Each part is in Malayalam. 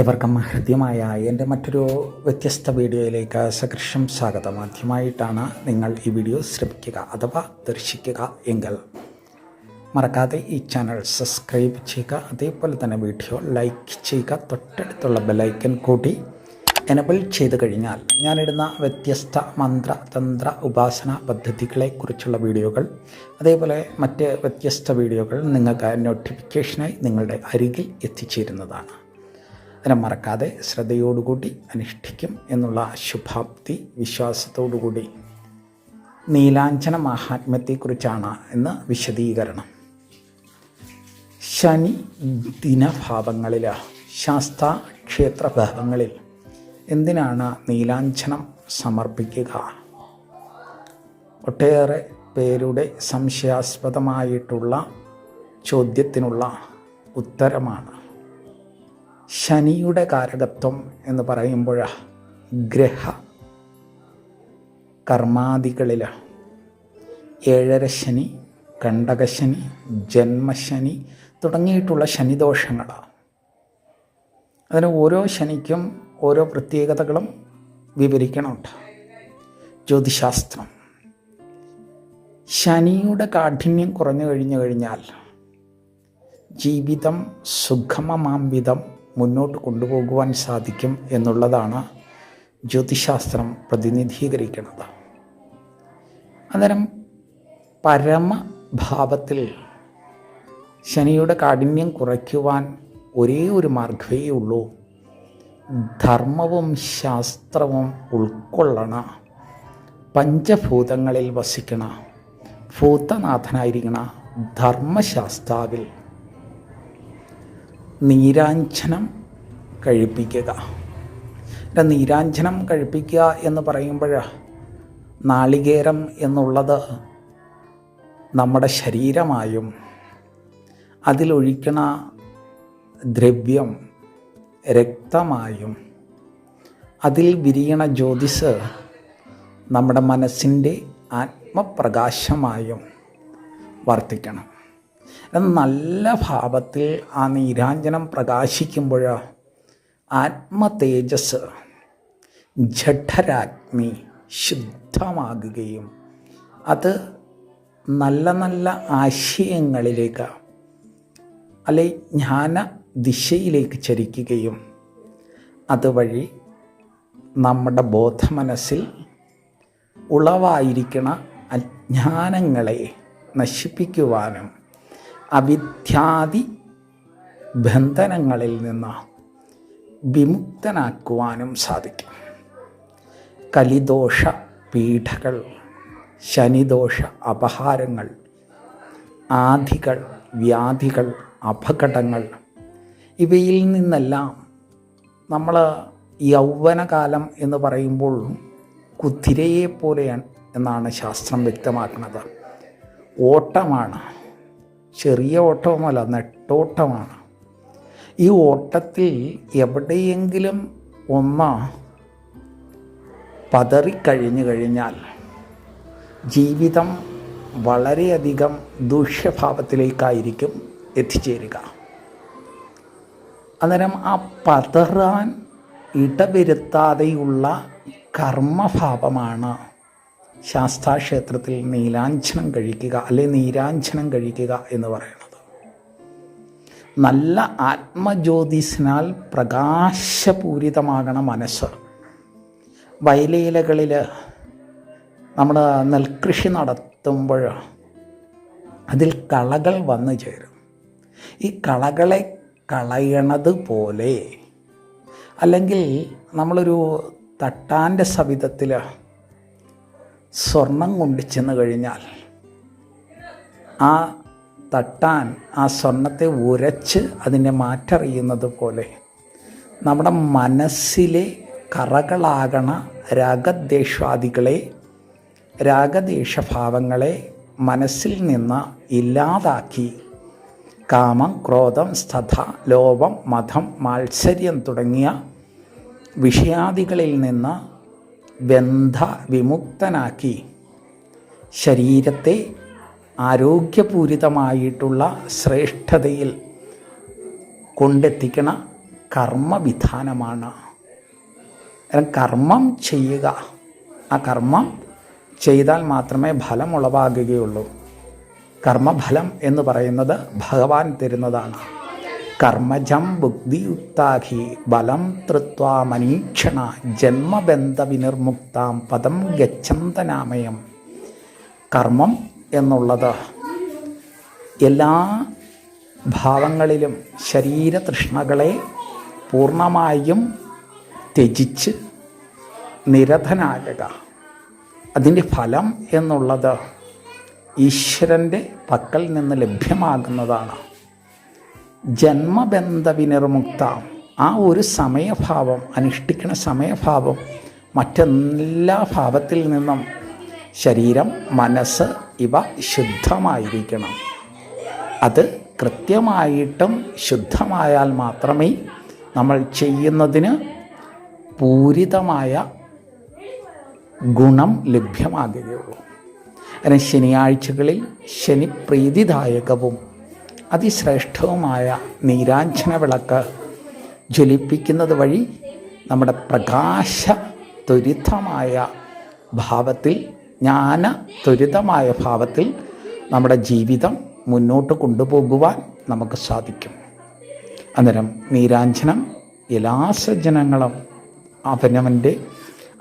ഏവർക്കും ഹൃദ്യമായ എന്റെ മറ്റൊരു വ്യത്യസ്ത വീഡിയോയിലേക്ക് സകൃഷം സ്വാഗതം. ആദ്യമായിട്ടാണ് നിങ്ങൾ ഈ വീഡിയോ ശ്രമിക്കുക അഥവാ ദർശിക്കുക എങ്കിൽ മറക്കാതെ ഈ ചാനൽ സബ്സ്ക്രൈബ് ചെയ്യുക അതേപോലെ തന്നെ വീഡിയോ ലൈക്ക് ചെയ്യുക തൊട്ടടുത്തുള്ള ബെലൈക്കൻ കൂടി എനബിൾ ചെയ്ത് കഴിഞ്ഞാൽ ഞാനിടുന്ന വ്യത്യസ്ത മന്ത്ര തന്ത്ര ഉപാസന പദ്ധതികളെക്കുറിച്ചുള്ള വീഡിയോകൾ അതേപോലെ മറ്റ് വ്യത്യസ്ത വീഡിയോകൾ നിങ്ങൾക്ക് നോട്ടിഫിക്കേഷനായി നിങ്ങളുടെ അരികിൽ എത്തിച്ചേരുന്നതാണ്. അതിനെ മറക്കാതെ ശ്രദ്ധയോടുകൂടി അനുഷ്ഠിക്കും എന്നുള്ള ശുഭാപ്തി വിശ്വാസത്തോടുകൂടി. നീലാഞ്ചന മഹാത്മ്യത്തെക്കുറിച്ചാണ് ഇന്ന് വിശദീകരണം. ശനി ദിനഭാവങ്ങളിൽ ശാസ്ത ക്ഷേത്ര ഭാവങ്ങളിൽ എന്തിനാണ് നീലാഞ്ചനം സമർപ്പിക്കുക? ഒട്ടേറെ പേരുടെ സംശയാസ്പദമായിട്ടുള്ള ചോദ്യത്തിനുള്ള ഉത്തരമാണ്. ശനിയുടെ കാരകത്വം എന്ന് പറയുമ്പോൾ ഗ്രഹ കർമാദികളിൽ ഏഴര ശനി കണ്ടകശനി ജന്മശനി തുടങ്ങിയിട്ടുള്ള ശനിദോഷങ്ങളാണ് അതിന് ഓരോ ശനിക്കും ഓരോ പ്രത്യേകതകളും വിവരിക്കണമുണ്ട് ജ്യോതിശാസ്ത്രം. ശനിയുടെ കാഠിന്യം കുറഞ്ഞു കഴിഞ്ഞു കഴിഞ്ഞാൽ ജീവിതം സുഗമമാം വിധം മുന്നോട്ട് കൊണ്ടുപോകുവാൻ സാധിക്കും എന്നുള്ളതാണ് ജ്യോതിശാസ്ത്രം പ്രതിനിധീകരിക്കുന്നത്. അന്നേരം പരമഭാവത്തിൽ ശനിയുടെ കാഠിന്യം കുറയ്ക്കുവാൻ ഒരേ ഒരു മാർഗമേ ഉള്ളൂ. ധർമ്മവും ശാസ്ത്രവും ഉൾക്കൊള്ളണ പഞ്ചഭൂതങ്ങളിൽ വസിക്കണ ഭൂതനാഥനായിരിക്കണ ധർമ്മശാസ്താവിൽ നീരാഞ്ജനം കഴിപ്പിക്കുക. നീരാഞ്ജനം കഴിപ്പിക്കുക എന്ന് പറയുമ്പോൾ നാളികേരം എന്നുള്ളത് നമ്മുടെ ശരീരമായും അതിലൊഴിക്കണ ദ്രവ്യം രക്തമായും അതിൽ വിരിയണ ജ്യോതിസ് നമ്മുടെ മനസ്സിന്റെ ആത്മപ്രകാശമായും വർത്തിക്കണം. നല്ല ഭാവത്തിൽ ആ നീരാഞ്ജനം പ്രകാശിക്കുമ്പോൾ ആത്മതേജസ് ജഠരാഗ്നി ശുദ്ധമാകുകയും അത് നല്ല നല്ല ആശയങ്ങളിലേക്ക് അല്ലെ ജ്ഞാന ദിശയിലേക്ക് ചരിക്കുകയും അതുവഴി നമ്മുടെ ബോധമനസ്സിൽ ഉളവായിരിക്കണ അജ്ഞാനങ്ങളെ നശിപ്പിക്കുവാനും അവിദ്യാദി ബന്ധനങ്ങളിൽ നിന്ന് വിമുക്തനാക്കുവാനും സാധിക്കും. കലിദോഷ പീഠകൾ ശനിദോഷ അപഹാരങ്ങൾ ആധികൾ വ്യാധികൾ അപകടങ്ങൾ ഇവയിൽ നിന്നെല്ലാം നമ്മൾ യൗവനകാലം എന്ന് പറയുമ്പോൾ കുതിരയെ പോലെയാണ് എന്നാണ് ശാസ്ത്രം വ്യക്തമാക്കുന്നത്. ഓട്ടമാണ്. ചെറിയ ഓട്ടവുമല്ല നെട്ടോട്ടമാണ്. ഈ ഓട്ടത്തിൽ എവിടെയെങ്കിലും ഒന്ന് പതറിക്കഴിഞ്ഞു കഴിഞ്ഞാൽ ജീവിതം വളരെയധികം ദൂഷ്യഭാവത്തിലേക്കായിരിക്കും എത്തിച്ചേരുക. അന്നേരം ആ പതറാൻ ഇടവരുത്താതെയുള്ള കർമ്മഭാവമാണ് ശാസ്താക്ഷേത്രത്തിൽ നീലാഞ്ജനം കഴിക്കുക അല്ലെ നീരാഞ്ജനം കഴിക്കുക എന്ന് പറയുന്നത്. നല്ല ആത്മജ്യോതിസിനാൽ പ്രകാശപൂരിതമാകണ മനസ്സ്. വയലേലകളിൽ നമ്മൾ നെൽകൃഷി നടത്തുമ്പോൾ അതിൽ കളകൾ വന്നു ചേരും. ഈ കളകളെ കളയണത് പോലെ അല്ലെങ്കിൽ നമ്മളൊരു തട്ടാന്റെ സവിധത്തിൽ സ്വർണം കൊണ്ട് ചെന്ന് കഴിഞ്ഞാൽ ആ തട്ടാൻ ആ സ്വർണത്തെ ഉരച്ച് അതിനെ മാറ്ററിയുന്നത് പോലെ നമ്മുടെ മനസ്സിലെ കറകളാകണ രാഗദ്വേഷാദികളെ രാഗദ്വേഷഭാവങ്ങളെ മനസ്സിൽ നിന്ന് ഇല്ലാതാക്കി. കാമം ക്രോധം സ്ഥത ലോപം മതം മാത്സര്യം തുടങ്ങിയ വിഷയാദികളിൽ നിന്ന് ബന്ധ വിമുക്തനാക്കി ശരീരത്തെ ആരോഗ്യപൂരിതമായിട്ടുള്ള ശ്രേഷ്ഠതയിൽ കൊണ്ടെത്തിക്കണ കർമ്മവിധാനമാണ്. കർമ്മം ചെയ്യുക ആ കർമ്മം ചെയ്താൽ മാത്രമേ ഫലം ഉളവാകുകയുള്ളൂ. കർമ്മഫലം എന്ന് പറയുന്നത് ഭഗവാൻ തരുന്നതാണ്. കർമ്മജം ബുദ്ധിയുക്താഹി ബലം തൃത്വാമനീക്ഷണ ജന്മബന്ധ വിനിർമുക്താം പദം ഗച്ഛന്തനാമയം. കർമ്മം എന്നുള്ളത് എല്ലാ ഭാവങ്ങളിലും ശരീരതൃഷ്ണകളെ പൂർണമായും ത്യജിച്ച് നിരതനാകുക അതിന്റെ ഫലം എന്നുള്ളത് ഈശ്വരന്റെ പക്കൽ നിന്ന് ലഭ്യമാകുന്നതാണ്. ജന്മബന്ധ വിനിർമുക്ത ആ ഒരു സമയഭാവം അനുഷ്ഠിക്കുന്ന സമയഭാവം മറ്റെല്ലാ ഭാവത്തിൽ നിന്നും ശരീരം മനസ്സ് ഇവ ശുദ്ധമായിരിക്കണം. അത് കൃത്യമായിട്ടും ശുദ്ധമായാൽ മാത്രമേ നമ്മൾ ചെയ്യുന്നതിന് പൂരിതമായ ഗുണം ലഭ്യമാകുകയുള്ളൂ. അതിന് ശനിയാഴ്ചകളിൽ ശനിപ്രീതിദായകവും അതിശ്രേഷ്ഠവുമായ നീരാഞ്ജന വിളക്ക് ജ്വലിപ്പിക്കുന്നത് വഴി നമ്മുടെ പ്രകാശ ത്വരിതമായ ഭാവത്തിൽ ജ്ഞാന ത്വരിതമായ ഭാവത്തിൽ നമ്മുടെ ജീവിതം മുന്നോട്ട് കൊണ്ടുപോകുവാൻ നമുക്ക് സാധിക്കും. അന്നേരം നീരാഞ്ജനം എല്ലാ സജ്ജനങ്ങളും അവനവന്റെ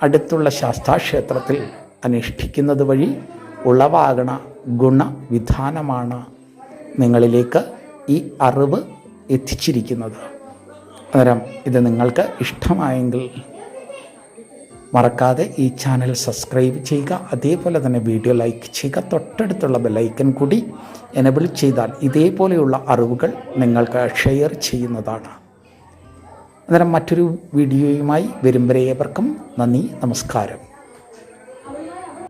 അടുത്തുള്ള ശാസ്താക്ഷേത്രത്തിൽ അനുഷ്ഠിക്കുന്നത് വഴി ഉളവാകണ ഗുണവിധാനമാണ് നിങ്ങളിലേക്ക് ഈ അറിവ് എത്തിച്ചിരിക്കുന്നത്. അന്നേരം ഇത് നിങ്ങൾക്ക് ഇഷ്ടമായെങ്കിൽ മറക്കാതെ ഈ ചാനൽ സബ്സ്ക്രൈബ് ചെയ്യുക. അതേപോലെ തന്നെ വീഡിയോ ലൈക്ക് ചെയ്യുക. തൊട്ടടുത്തുള്ള ബെല്ലൈക്കൻ കൂടി എനബിൾ ചെയ്താൽ ഇതേപോലെയുള്ള അറിവുകൾ നിങ്ങൾക്ക് ഷെയർ ചെയ്യുന്നതാണ്. അന്നേരം മറ്റൊരു വീഡിയോയുമായി വരും വരെ നന്ദി നമസ്കാരം.